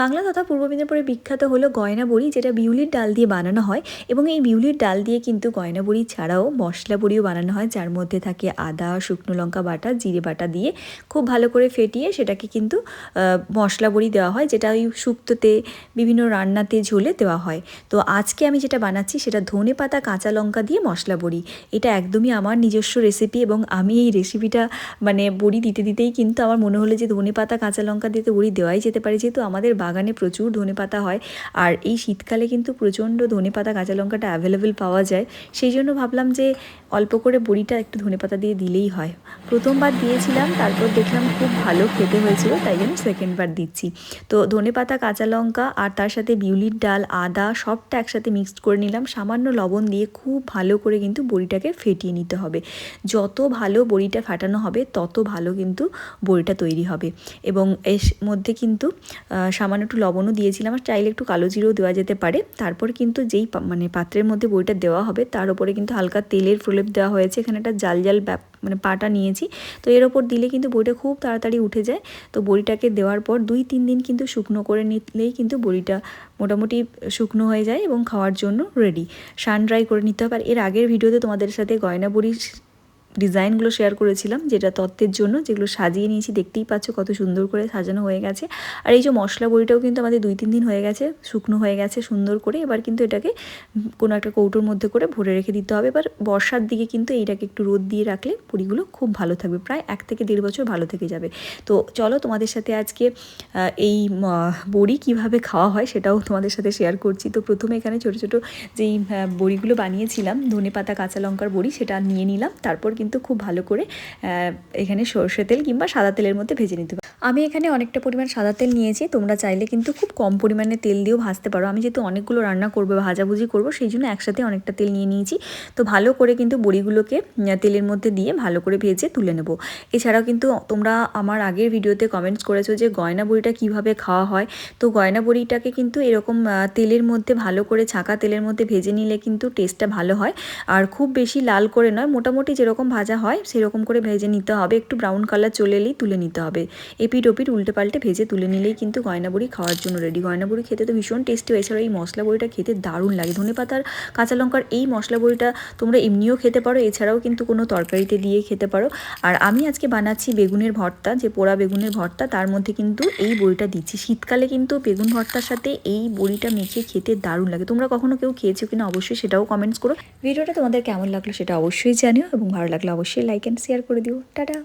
বাংলা তথা পূর্ব মেদিনীপুরে বিখ্যাত হলো গয়না বড়ি, যেটা বিউলির ডাল দিয়ে বানানো হয় এবং এই বিউলির ডাল দিয়ে কিন্তু গয়না বড়ি ছাড়াও মশলা বড়িও বানানো হয়, যার মধ্যে থাকে আদা, শুকনো লঙ্কা বাটা, জিরে বাটা দিয়ে খুব ভালো করে ফেটিয়ে সেটাকে কিন্তু মশলা বড়ি দেওয়া হয়, যেটা ওই শুক্তোতে, বিভিন্ন রান্নাতে ঝোলে দেওয়া হয়। তো আজকে আমি যেটা বানাচ্ছি সেটা ধনে পাতা, কাঁচা লঙ্কা দিয়ে মশলা বড়ি। এটা একদমই আমার নিজস্ব রেসিপি এবং আমি এই রেসিপিটা মানে বড়ি দিতে দিতেই কিন্তু আমার মনে হলো যে ধনে পাতা, কাঁচা লঙ্কা দিয়ে তো বড়ি দেওয়াই যেতে পারে, যেহেতু আমাদের বাগানে প্রচুর ধনে পাতা হয়। আর এই শীতকালে কিন্তু প্রচণ্ড ধনে পাতা কাঁচা লঙ্কাটা অ্যাভেলেবেল পাওয়া যায়। সেই জন্য ভাবলাম যে অল্প করে বড়িটা একটু ধনে পাতা দিয়ে দিলেই হয়। প্রথমবার দিয়েছিলাম, তারপর দেখলাম খুব ভালো খেতে হয়েছিল, তাই জন্য সেকেন্ডবার দিচ্ছি। তো ধনে পাতা কাঁচা লঙ্কা আর তার সাথে বিউলির ডাল, আদা সবটা একসাথে মিক্সড করে নিলাম। সামান্য লবণ দিয়ে খুব ভালো করে কিন্তু বড়িটাকে ফেটিয়ে নিতে হবে। যত ভালো বড়িটা ফাটানো হবে, তত ভালো কিন্তু বড়িটা তৈরি হবে। এবং এর মধ্যে কিন্তু সামান্য একটু লবণও দিয়েছিলাম, আর চাইলে একটু কালো জিরেও দেওয়া যেতে পারে। তারপর কিন্তু যেই মানে পাত্রের মধ্যে বড়িটা দেওয়া হবে, তার উপরে কিন্তু হালকা তেলের প্রলেপ দেওয়া হয়েছে, এখানে একটা জাল জাল ব্যাপ মানে পাটা নিয়েছি। তো এর ওপর দিলে কিন্তু বড়িটা খুব তাড়াতাড়ি উঠে যায়। তো বড়িটাকে দেওয়ার পর দুই তিন দিন কিন্তু শুকনো করে নিলেই কিন্তু বড়িটা মোটামুটি শুকনো হয়ে যায় এবং খাওয়ার জন্য রেডি সান ড্রাই করে নিতে হবে। আর এর আগের ভিডিওতে তোমাদের সাথে গয়না বড়ির ডিজাইনগুলো শেয়ার করেছিলাম, যেটা তত্ত্বের জন্য, যেগুলো সাজিয়ে নিয়েছি। দেখতেই পাচ্ছ কত সুন্দর করে সাজানো হয়ে গেছে। আর এই যে মশলা বড়িটাও কিন্তু আমাদের দুই, তিন দিন হয়ে গেছে, শুকনো হয়ে গেছে সুন্দর করে। এবার কিন্তু এটাকে কোনো একটা কৌটোর মধ্যে করে ভরে রেখে দিতে হবে। এবার বর্ষার দিকে কিন্তু এইটাকে একটু রোদ দিয়ে রাখলে বড়িগুলো খুব ভালো থাকবে। প্রায় এক থেকে দেড় বছর ভালো থেকে যাবে। তো চলো তোমাদের সাথে আজকে এই বড়ি কীভাবে খাওয়া হয় সেটাও তোমাদের সাথে শেয়ার করছি। তো প্রথমে এখানে ছোট ছোট যেই বড়িগুলো বানিয়েছিলাম ধনে পাতা কাঁচা লঙ্কার বড়ি সেটা নিয়ে নিলাম। তারপর কিন্তু খুব ভালো করে এখানে সর্ষে তেল কিংবা সাদা তেলের মধ্যে ভেজে নিতে আমি এখানে অনেকটা পরিমাণ সাদা তেল নিয়েছি, তোমরা চাইলে কিন্তু খুব কম পরিমাণে তেল দিয়েও ভাজতে পারো। আমি যেহেতু অনেকগুলো রান্না করব, ভাজাভুজি করব সেই জন্য একসাথে অনেকটা তেল নিয়ে নিয়েছি। তো ভালো করে কিন্তু বড়িগুলোকে তেলের মধ্যে দিয়ে ভালো করে ভেজে তুলে নেব। এছাড়াও কিন্তু তোমরা আমার আগের ভিডিওতে কমেন্টস করেছ যে গয়না বড়িটা কীভাবে খাওয়া হয়। তো গয়না বড়িটাকে কিন্তু এরকম তেলের মধ্যে ভালো করে ছাঁকা তেলের মধ্যে ভেজে নিলে কিন্তু টেস্টটা ভালো হয়। আর খুব বেশি লাল করে নয়, মোটামুটি যেরকম ভাজা হয়, সেরকম করে ভেজে নিতে হবে। একটু ব্রাউন কালার চলে এলেই তুলে নিতে হবে। এপিট ওপিট উল্টে পাল্টে ভেজে তুলে নিলেই কিন্তু গয়না বড়ি খাওয়ার জন্য রেডি গয়না বড়ি খেতে তো ভীষণ টেস্টি হয় এছাড়া এই মশলা বড়িটা খেতে দারুণ লাগে। ধনে পাতার কাঁচা লঙ্কার এই মশলা বড়িটা তোমরা এমনিও খেতে পারো, এছাড়াও কিন্তু কোনো তরকারিতে দিয়ে খেতে পারো। আর আমি আজকে বানাচ্ছি বেগুনের ভর্তা, যে পোড়া বেগুনের ভর্তা, তার মধ্যে কিন্তু এই বড়িটা দিচ্ছি। শীতকালে কিন্তু বেগুন ভর্তার সাথে এই বড়িটা মেখে খেতে দারুণ লাগে। তোমরা কখনো কেউ খেয়েছো কিনা অবশ্যই সেটাও কমেন্টস করো। ভিডিওটা তোমাদের কেমন লাগল সেটা অবশ্যই জানিও, এবং ভালো লাগলে অবশ্যই লাইক অ্যান্ড শেয়ার করে দিও। টাটা!